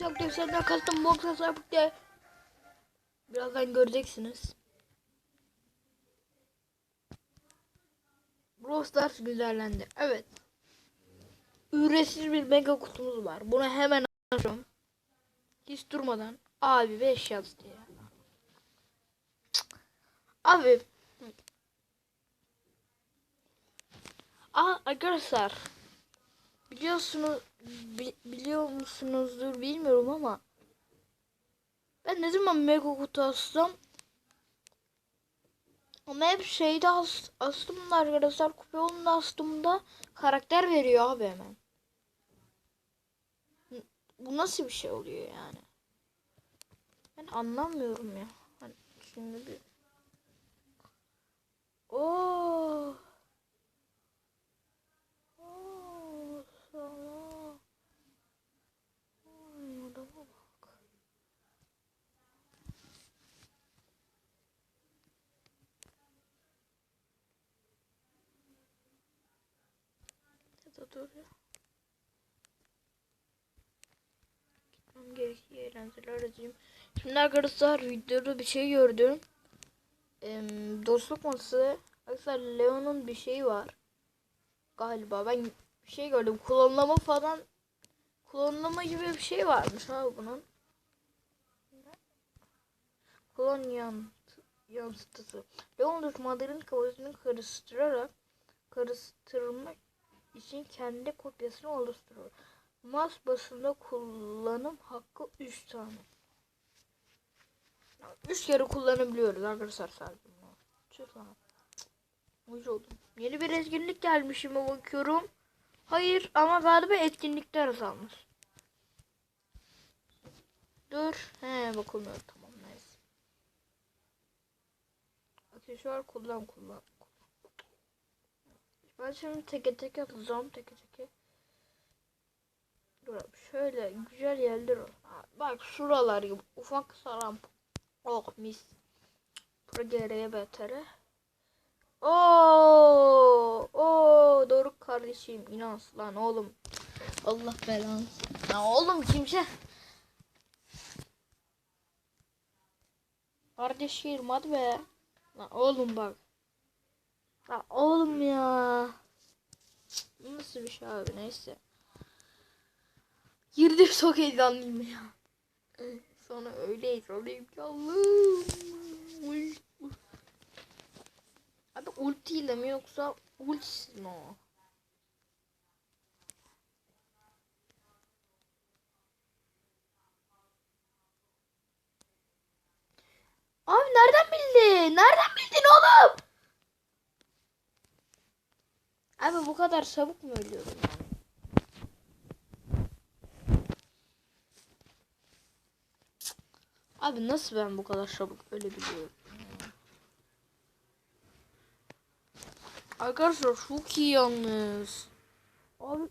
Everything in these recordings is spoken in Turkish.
Çok güzel custom box'a sahip de. Birazdan göreceksiniz. Brawl Stars güzellendi. Evet. Ücretsiz bir mega kutumuz var. Bunu hemen açıyorum. Hiç durmadan. Abi 5 yazdı ya. Cık. Abi. Aa, arkadaşlar. Biliyorsunuz bi- biliyor musunuzdur bilmiyorum ama ben ne zaman mega kutu açsam ama hep şeyde as astım da arkadaşlar kupa yolunda astığımda karakter veriyor abi hemen. Bu nasıl bir şey oluyor yani? Ben anlamıyorum ya. Hani şimdi bir. Oo, sana. Ay, adama bak. Ya da dur ya. Gitmem gerekiyor eğlenceler aracıyım. Şimdi arkadaşlar videoda bir şey gördüm. Em, dostluk masası. Arkadaşlar Leon'un bir şeyi var. Galiba ben bir şey gördüm. Klonlama falan klonlama gibi bir şey varmış abi bunun. Klon yansıtı, yansıtısı. Leon düşmanların kafasını karıştırarak karıştırmak için kendi kopyasını oluşturuyor. Mas basında kullanım hakkı 3 tane. 3 kere kullanabiliyoruz arkadaşlar sadece. Çok tane. Uyuz oldum. Yeni bir etkinlik gelmişime bakıyorum. Hayır ama galiba etkinlikler azalmış. Dur. He bakılmıyor tamam neyse. Aksesuar kullan kullan. Ben şimdi teke teke atacağım teke teke. Dur şöyle güzel yerler ol. Bak şuralar gibi ufak saram. Oh mis. Progereye betere. Oo, oo doğru kardeşim inan lan oğlum. Allah belanı. Ya oğlum kimse. Kardeşim hadi be. Lan oğlum bak. Lan oğlum ya. Nasıl bir şey abi neyse. Girdim çok heyecanlıyım ya. Sonra öyle heyecanlıyım ki Allah'ım. Abi ultiyle mi yoksa ultisiz mi o? Abi nereden bildin? Nereden bildin oğlum? Abi bu kadar çabuk mu ölüyorum yani? Abi nasıl ben bu kadar çabuk ölebiliyorum? Arkadaşlar çok iyi yalnız. Abi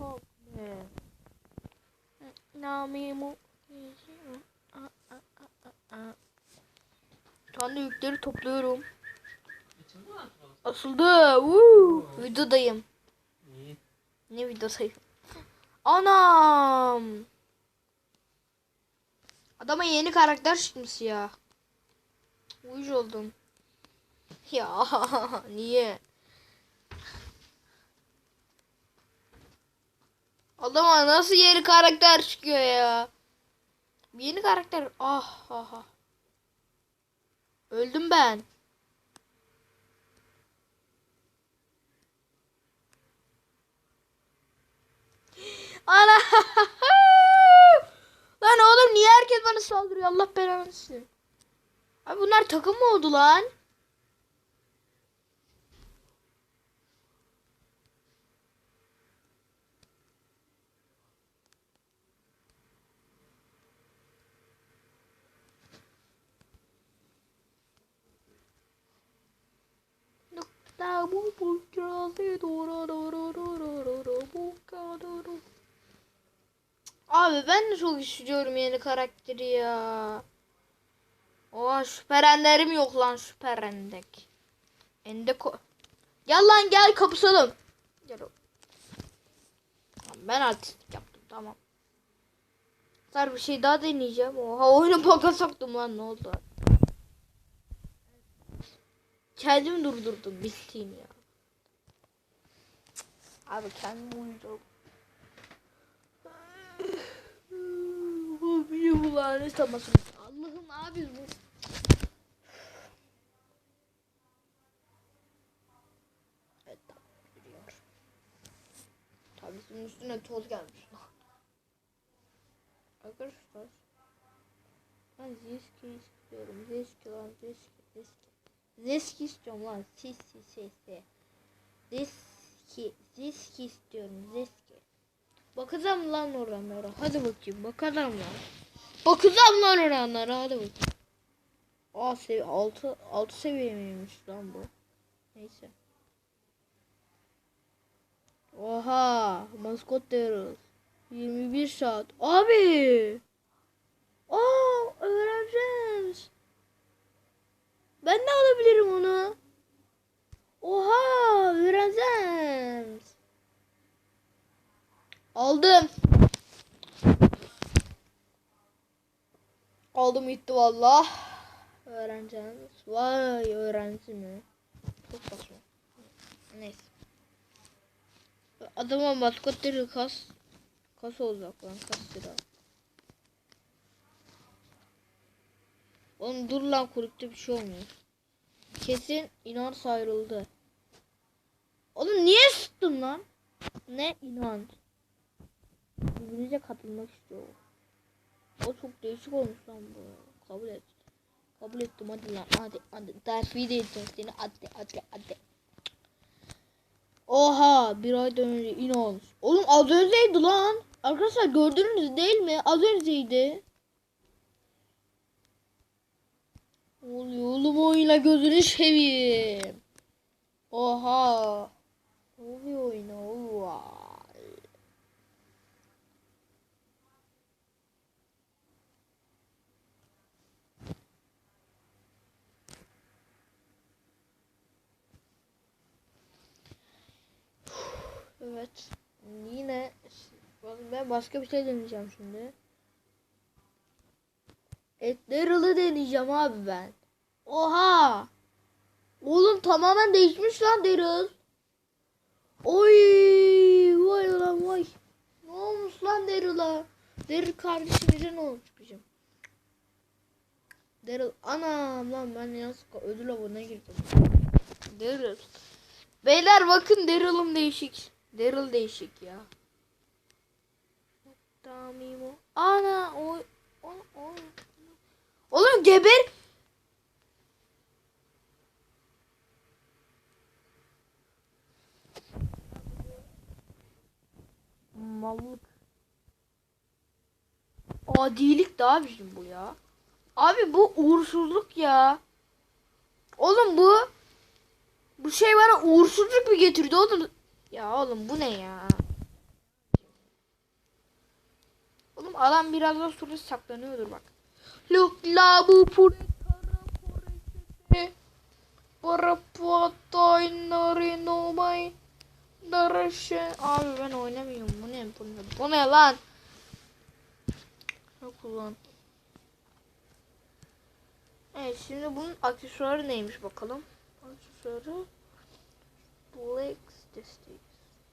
bak ne? Namimu. Anda yükleri topluyorum. Asıldı. Woo. Videodayım. İyi. Ne videodayım? Anam. Adama yeni karakter çıkmış ya. Uyuz oldum. Ya niye? Adama nasıl yeni karakter çıkıyor ya? Yeni karakter. Ah ah ah. Öldüm ben. Ana. lan oğlum niye herkes bana saldırıyor? Allah belanı versin. Abi bunlar takım mı oldu lan? Bu bu doğru doğru doğru doğru bu kadar. Abi ben de çok istiyorum yeni karakteri ya. Oha süperenlerim yok lan süperendek. Endeko. Gel lan gel kapışalım. Gel. Ben artistlik yaptım tamam. Arkadaşlar bir şey daha deneyeceğim. Oha oyunu baka soktum lan ne oldu? Kendim durdurdum bittiğin ya. Abi kendim uyuyacağım. Bu lanet tamasın. Allah'ım abi bu. Evet tamam yürüyor. Tabii üstüne toz gelmiş. Arkadaşlar. Ben Zeski istiyorum. Zeski lan Zeski. Zeski. Zeski istiyorum lan. Sis sis sis. Zeski. Zeski istiyorum. Zeski. Bakacağım lan oranlara. Hadi bakayım. Bakacağım lan. Bakacağım lan oranlara. Hadi bakayım. Aa seviye 6 6 seviye miymiş lan bu? Neyse. Oha, maskot diyoruz. 21 saat. Abi. Aa, öğreneceğiz. Ben de alabilirim onu. Oha, öğreneceğiz. Aldım. Aldım gitti valla. Öğreneceğiz. Vay öğrenci mi? Çok saçma. Neyse. Adama maskot değil kas. Kas olacak lan kas lira. Oğlum dur lan kulüpte bir şey olmuyor. Kesin inanç ayrıldı. Oğlum niye sıktın lan? Ne inanç? Birbirinize katılmak istiyor. O çok değişik olmuş lan bu. Kabul et. Kabul ettim hadi lan hadi hadi. Terfi de edeceğim seni hadi hadi hadi. Oha bir aydan önce inanç. Oğlum az önceydi lan. Arkadaşlar gördünüz değil mi? Az önceydi. Oluyor oğlum oyuna gözünü seveyim. Oha. Oluyor oyuna oha. Evet. Yine ben başka bir şey deneyeceğim şimdi. Etlerili deneyeceğim abi ben. Oha! Oğlum tamamen değişmiş lan Daryl. Oy! Vay lan vay. Ne olmuş lan Daryl'a? Daryl kardeşimize ne olmuş bizim? Daryl anam lan ben yanlışlıkla ödül avına girdim. Daryl. Beyler bakın Daryl'ım değişik. Daryl değişik ya. Tamimo. Ana o o o. Oğlum geber. Mallık. Adilik de abicim bu ya. Abi bu uğursuzluk ya. Oğlum bu bu şey bana uğursuzluk mu getirdi oğlum? Ya oğlum bu ne ya? Oğlum adam birazdan sonra saklanıyordur bak. Look la bu pure para patay nari no may darashe Abi ben oynamıyorum. Bu ne? Bu ne? Bu ne lan? Yok ulan. Evet şimdi bunun aksesuarı neymiş bakalım. Aksesuarı Black Justice.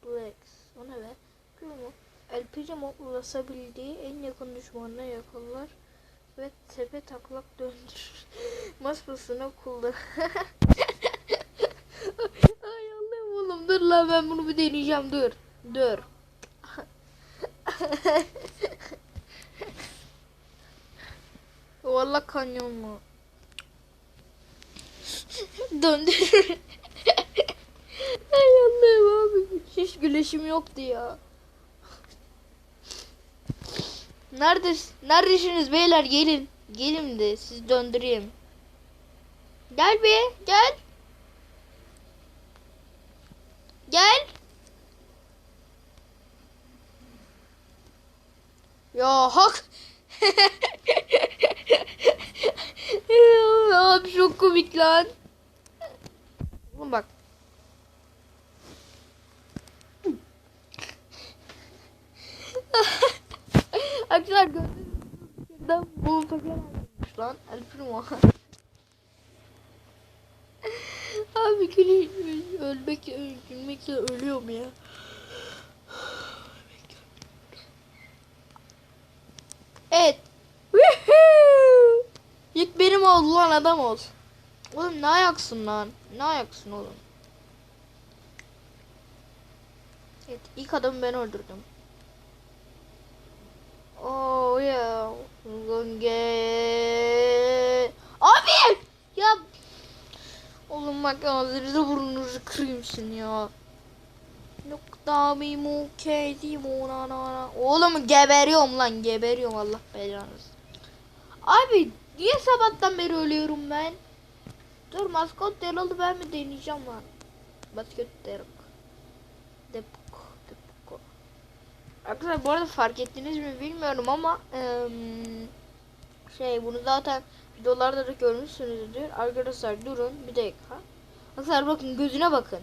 Black. O ne be? Kırmızı. El Primo ulaşabildiği en yakın düşmanına yakalar ve tepe taklak döndürür. Maspasını kullan. Ay Allah'ım oğlum dur lan ben bunu bir deneyeceğim dur. Dur. Valla kanyon mu? Döndürür. Allah'ım abi. Hiç güleşim yoktu ya. Neredes neredesiniz beyler gelin. Gelin de siz döndüreyim. Gel be gel. Gel. Ya hak. Abi çok komik lan. Bak. Arkadaşlar? Adam bu fakat lan El Primo. Abi gülü ölmek gülmekle ölüyorum ya. Evet. Woohoo! İlk benim oldu lan adam ol. Oğlum ne ayaksın lan? Ne ayaksın oğlum? Evet ilk adamı ben öldürdüm. Gonge. Abi! Ya Oğlum bak ağzınızı burnunuzu kırayım ya. Nokta mi mu kedi mu na na na. Oğlum geberiyorum lan geberiyorum Allah belanızı. Abi niye sabahtan beri ölüyorum ben? Dur maskot Daryl'ı ben mi deneyeceğim lan? Maskot Daryl. Depok. Arkadaşlar bu arada fark ettiniz mi bilmiyorum ama eee, şey bunu zaten videolarda da görmüşsünüzdür. Arkadaşlar durun bir dakika. Arkadaşlar bakın gözüne bakın.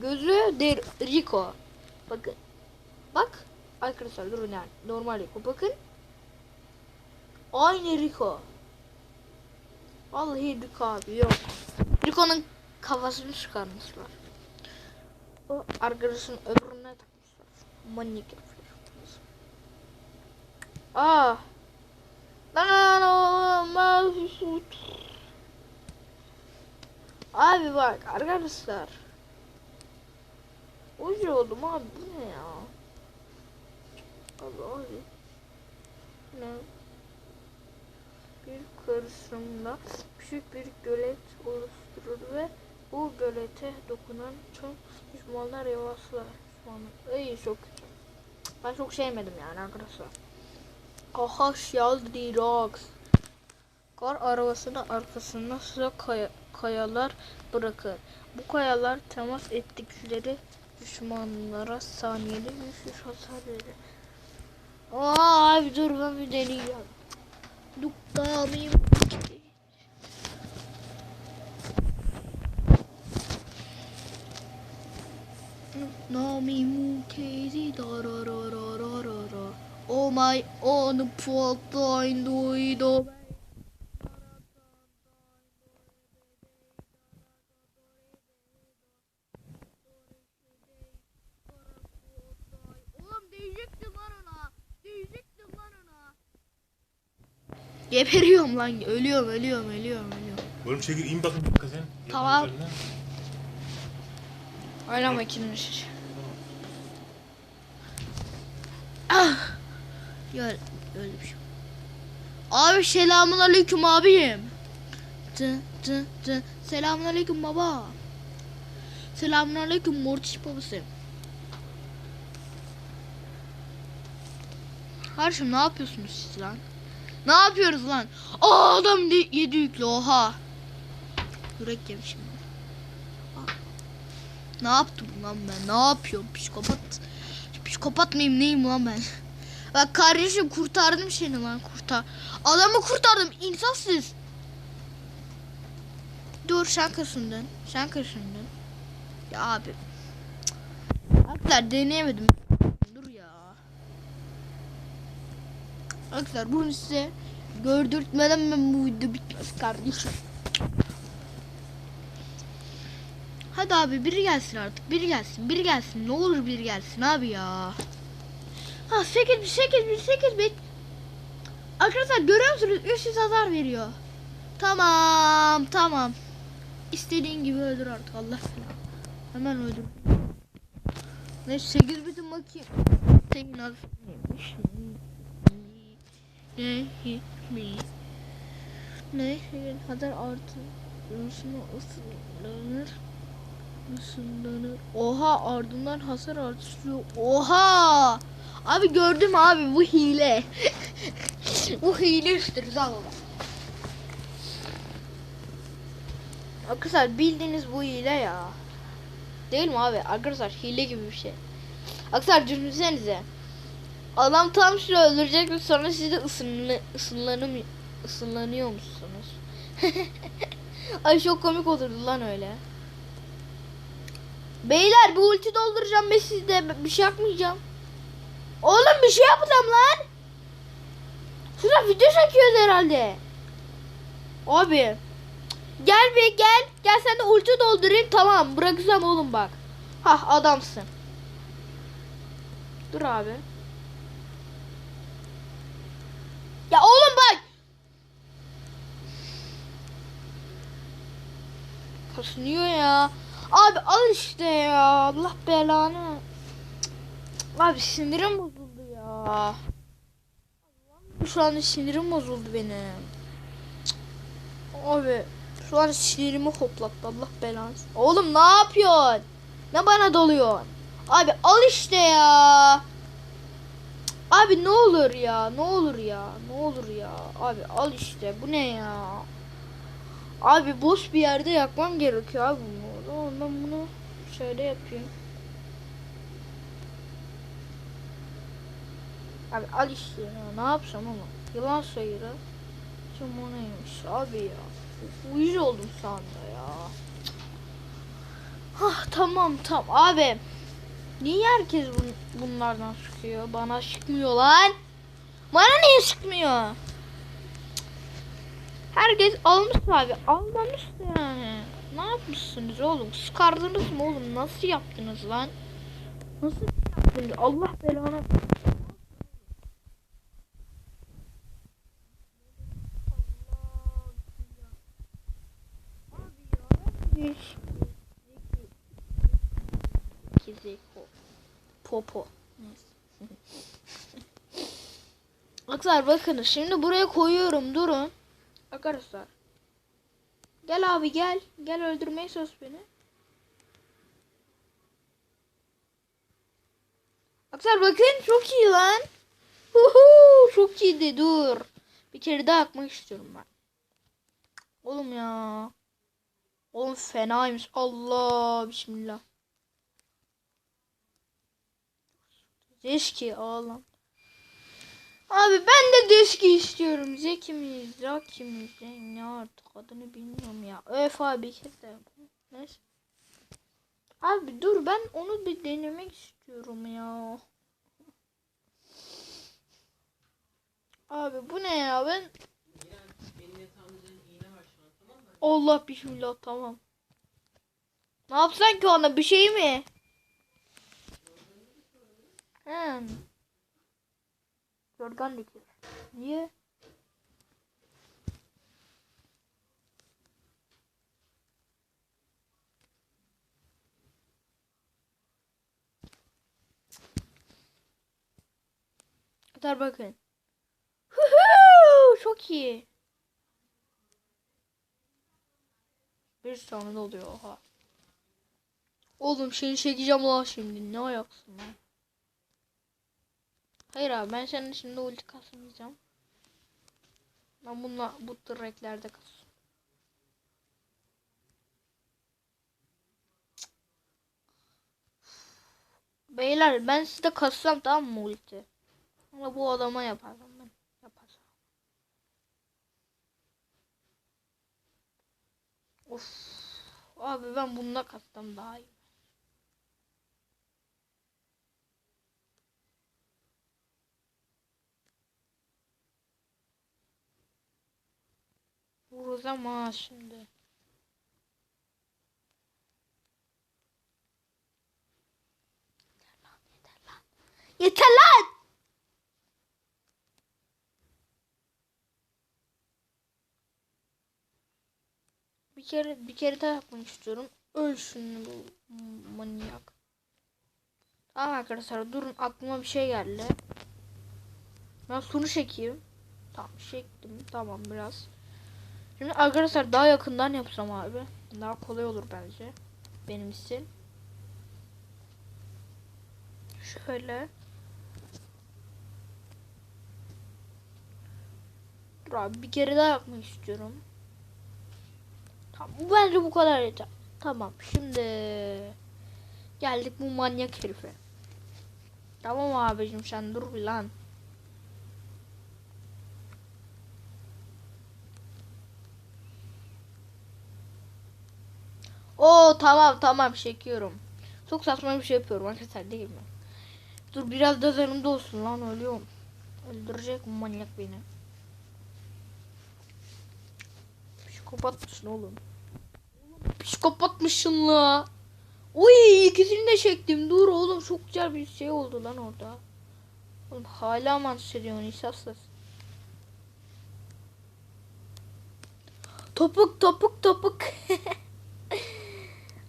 Gözü der Rico. Bakın. Bak. Arkadaşlar durun yani. Normal Rico. Bakın. Aynı Rico. Vallahi Rico abi yok. Rico'nun kafasını çıkarmışlar. O arkadaşın öbürüne takmışlar. Manyak Ah. Lan oğlum Abi bak arkadaşlar. Ucu oldum abi bu ne ya? Abi abi. Ne? Bir karışımla küçük bir gölet oluşturur ve bu gölete dokunan çok düşmanlar yavaşlar. Düşmanlar. İyi çok. Ben çok sevmedim yani arkadaşlar. Aha Sheldry Rocks. Kar arabasının arkasında sıra kaya, kayalar bırakır. Bu kayalar temas ettikleri düşmanlara saniyede düşüş hasar verir. Aa abi dur ben bir deneyeceğim. Dukkamim. Nami mukezi dararararara. Oh my own fucking doido. Oğlum diyecektim lan ona. Diyecektim lan ona. Geberiyorum lan. Ölüyorum, ölüyorum, ölüyorum, ölüyorum. Oğlum çekil in bakın bir sen. Tamam. Aynen makinmiş. Ah. Ya öyle bir şey. Abi selamun aleyküm abim. Tı tı tı. Selamun aleyküm baba. Selamun aleyküm mortiş babası. Kardeşim ne yapıyorsunuz siz lan? Ne yapıyoruz lan? Aa adam yedi yüklü oha. Yürek yemişim. Aa. Ne yaptım lan ben? Ne yapıyorum? Psikopat. Psikopat mıyım neyim lan ben? Bak kardeşim kurtardım seni lan kurtar. Adamı kurtardım insafsız. Dur sen kaşındın. Sen kaşındın. Ya abi. Arkadaşlar deneyemedim. Dur ya. Arkadaşlar bunu size gördürtmeden ben bu video bitmez kardeşim. Hadi abi biri gelsin artık. Biri gelsin. Biri gelsin. Ne olur biri gelsin abi ya. Ha 8 bit 8 bit 8 bit. Arkadaşlar görüyor musunuz? 300 hasar veriyor. Tamam tamam. İstediğin gibi öldür artık Allah falan. Hemen öldür. Ne 8 bitin bakayım. Senin adın neymiş? Ne mi? Ne kadar artı Rusunu ısınlanır ısınlanır Oha ardından hasar artıyor Oha Abi gördüm abi bu hile Bu hile üstür Allah Arkadaşlar bildiğiniz bu hile ya Değil mi abi arkadaşlar hile gibi bir şey Arkadaşlar düşünsenize Adam tam sizi öldürecek ve sonra siz de ısınlı, ısınlanım, ısınlanıyor musunuz? Ay çok komik olurdu lan öyle. Beyler bir ulti dolduracağım ve sizde bir şey yapmayacağım. Oğlum bir şey yapacağım lan. Şurada video çekiyoruz herhalde. Abi. Gel bir gel. Gel sen de ulti doldurayım. Tamam bırakacağım oğlum bak. Hah adamsın. Dur abi. Ya oğlum bak. Kasınıyor ya. Abi al işte ya. Allah belanı. Abi sinirim bozuldu ya. Şu anda sinirim bozuldu benim. Abi şu an sinirimi hoplattı Allah belanı. Oğlum ne yapıyorsun? Ne bana doluyorsun? Abi al işte ya. Abi ne olur ya ne olur ya ne olur ya. Abi al işte bu ne ya. Abi boş bir yerde yakmam gerekiyor abi bunu. O bunu şöyle yapayım. Abi al işte ya ne yapsam ama. Yılan sayırı. Kim o neymiş abi ya. Uyuz oldum sanda ya. Hah tamam tamam abi. Niye herkes bun- bunlardan sıkıyor? Bana sıkmıyor lan. Bana niye sıkmıyor? Herkes almış abi. Almamış yani. Ne yapmışsınız oğlum? Sıkardınız mı oğlum? Nasıl yaptınız lan? Nasıl yaptınız? Allah belanı. Popo. Arkadaşlar bakın şimdi buraya koyuyorum durun. Arkadaşlar. Gel abi gel. Gel öldürmeye söz beni. Arkadaşlar bakın çok iyi lan. Huhu, çok iyiydi dur. Bir kere daha yakmak istiyorum ben. Oğlum ya. Oğlum fenaymış. Allah bismillah. Zeşki ağlam. Abi ben de Deski istiyorum. Zeki miyiz? Zaki miyiz? Ne artık adını bilmiyorum ya. Öf abi bir kez de. Neyse. Abi dur ben onu bir denemek istiyorum ya. Abi bu ne ya ben Allah bismillah tamam. Ne yapsan ki ona bir şey mi? He. Yorgan dikiyor. Niye? Kadar bakın. Çok iyi. Bir de oluyor oha. Oğlum seni çekeceğim lan şimdi. Ne ayaksın lan? Hayır abi ben senin şimdi ulti kasmayacağım. Ben bununla bu reklerde kas. Beyler ben size kassam tamam mı ulti? Ama bu adama yaparım ben. Yaparsam. Of. Abi ben bununla kassam daha iyi. Vuracağım ha şimdi. Yeter lan! Bir kere bir kere daha yapmak istiyorum. Öl şunu bu manyak. Tamam arkadaşlar durun aklıma bir şey geldi. Ben sunu çekeyim. Tamam çektim. Tamam biraz. Şimdi arkadaşlar daha yakından yapsam abi. Daha kolay olur bence. Benim için. Şöyle. Dur abi bir kere daha yapmak istiyorum. Tamam bence bu kadar yeter. Tamam şimdi geldik bu manyak herife. Tamam abicim sen dur lan. Oo tamam tamam çekiyorum. Çok saçma bir şey yapıyorum arkadaşlar değil mi? Dur biraz da yanımda olsun lan ölüyorum. Öldürecek manyak beni. Psikopatmışsın oğlum. Psikopatmışsın la. Oy ikisini de çektim. Dur oğlum çok güzel bir şey oldu lan orada. Oğlum hala Manchester insafsız. Topuk topuk topuk.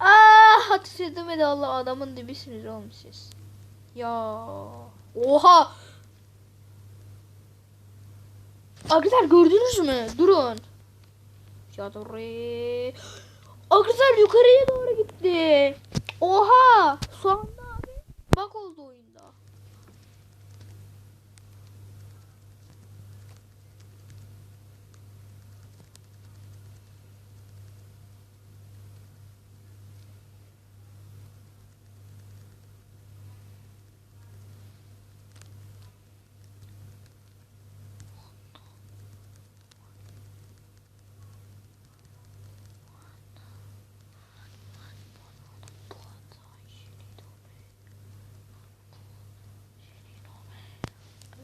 Aa ateş edemedi Allah adamın dibisiniz oğlum. Ya. Oha. Arkadaşlar gördünüz mü? Durun. Ya dur. Arkadaşlar yukarıya doğru gitti. Oha. Anda abi bak oldu oyunda.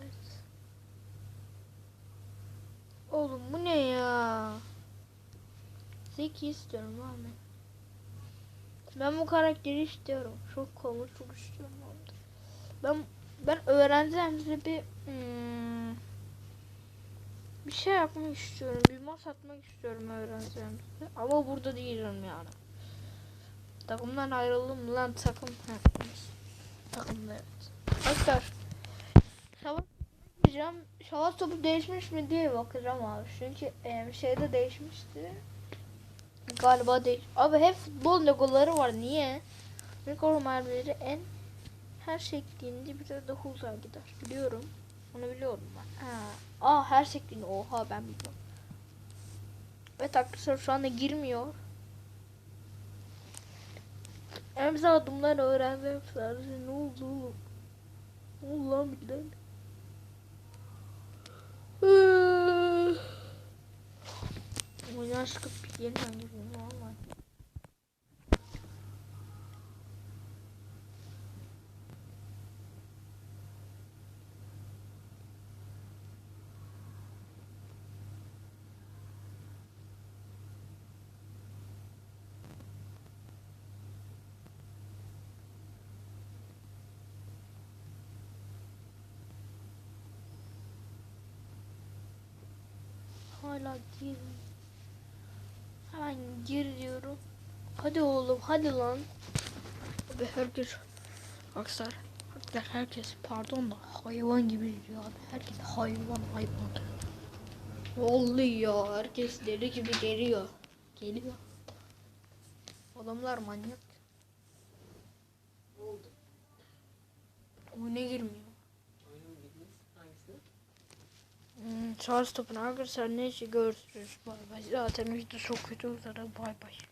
Evet. Oğlum bu ne ya? Zeki istiyorum abi. Ben bu karakteri istiyorum. Çok komik çok istiyorum. abi. Ben ben öğreneceğim size bir hmm, bir şey yapmak istiyorum. Bir mas atmak istiyorum öğreneceğim size. Ama burada değilim yani. Takımdan ayrıldım lan takım. Takımda evet. Arkadaşlar diyeceğim. Savaş topu değişmiş mi diye bakacağım abi. Çünkü e, şeyde değişmişti. Galiba değiş. Abi hep futbol logoları var. Niye? O mermileri en her şeklinde bir de huzar gider. Biliyorum. Onu biliyorum ben. Ha. Aa her şeklinde. Oha ben biliyorum. Evet arkadaşlar şu anda girmiyor. Güzel adımlar öğrendim sadece. Ne oldu oğlum? Ne oldu lan birden? Oyundan çıkıp yeniden gireyim valla. Hala gir. Hemen gir diyorum. Hadi oğlum hadi lan. Abi herkes Aksar. Hatta herkes pardon da hayvan gibi diyor abi. Herkes hayvan hayvan. Vallahi ya herkes deli gibi geliyor. Geliyor. Adamlar manyak. oldu? Oyuna girmiyor. Oyunun bildiğiniz hangisi? Hmm, Charles topunu arkadaşlar neyse görüşürüz. Bay bay. Zaten video çok kötü uzadı. Bay bay.